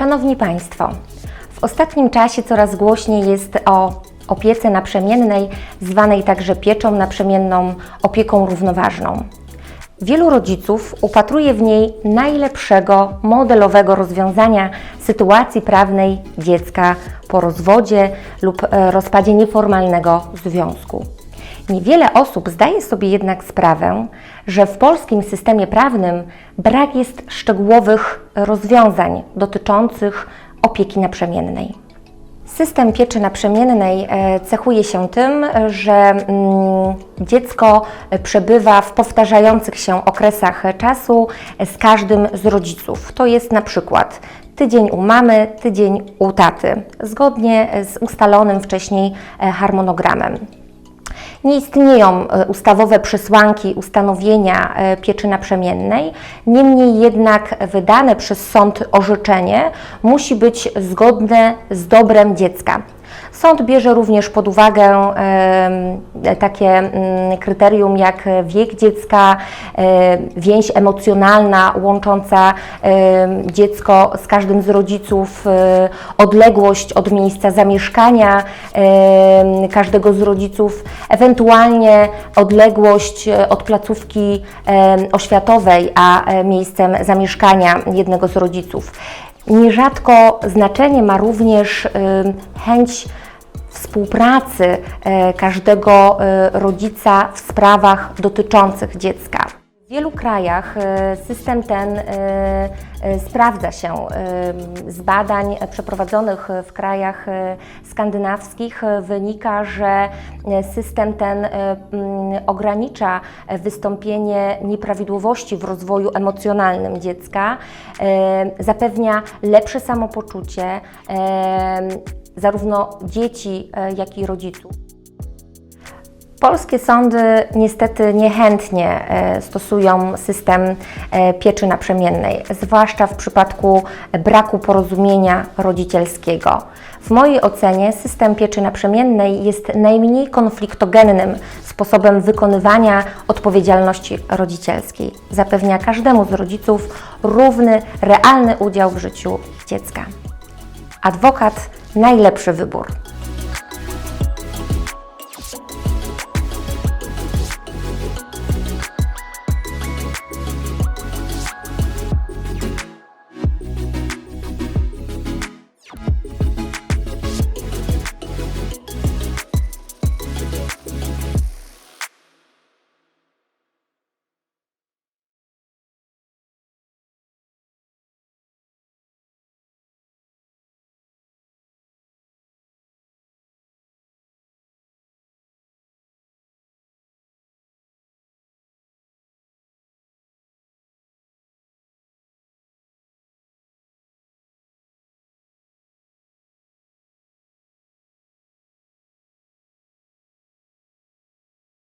Szanowni Państwo, w ostatnim czasie coraz głośniej jest o opiece naprzemiennej, zwanej także pieczą naprzemienną, opieką równoważną. Wielu rodziców upatruje w niej najlepszego modelowego rozwiązania sytuacji prawnej dziecka po rozwodzie lub e, rozpadzie nieformalnego związku. Niewiele osób zdaje sobie jednak sprawę, że w polskim systemie prawnym brak jest szczegółowych rozwiązań dotyczących opieki naprzemiennej. System pieczy naprzemiennej e, cechuje się tym, że mm, dziecko przebywa w powtarzających się okresach czasu z każdym z rodziców. To jest na przykład tydzień u mamy, tydzień u taty, zgodnie z ustalonym wcześniej e, harmonogramem. Nie istnieją e, ustawowe przesłanki ustanowienia e, pieczy naprzemiennej, niemniej jednak wydane przez sąd orzeczenie musi być zgodne z dobrem dziecka. Sąd bierze również pod uwagę takie mm, kryterium jak wiek dziecka, e, więź emocjonalna łącząca dziecko z każdym z rodziców, e, odległość od miejsca zamieszkania każdego z rodziców, ewentualnie odległość e, od placówki oświatowej, a miejscem zamieszkania jednego z rodziców. Nierzadko znaczenie ma również y, chęć współpracy e, każdego e, rodzica w sprawach dotyczących dziecka. W wielu krajach e, system ten e, e, sprawdza się. Z badań przeprowadzonych w krajach skandynawskich wynika, że system ten mm, ogranicza wystąpienie nieprawidłowości w rozwoju emocjonalnym dziecka, zapewnia lepsze samopoczucie zarówno dzieci, jak i rodziców. Polskie sądy niestety niechętnie e, stosują system e, pieczy naprzemiennej, zwłaszcza w przypadku braku porozumienia rodzicielskiego. W mojej ocenie system pieczy naprzemiennej jest najmniej konfliktogennym sposobem wykonywania odpowiedzialności rodzicielskiej. Zapewnia każdemu z rodziców równy, realny udział w życiu dziecka. Adwokat najlepszy wybór.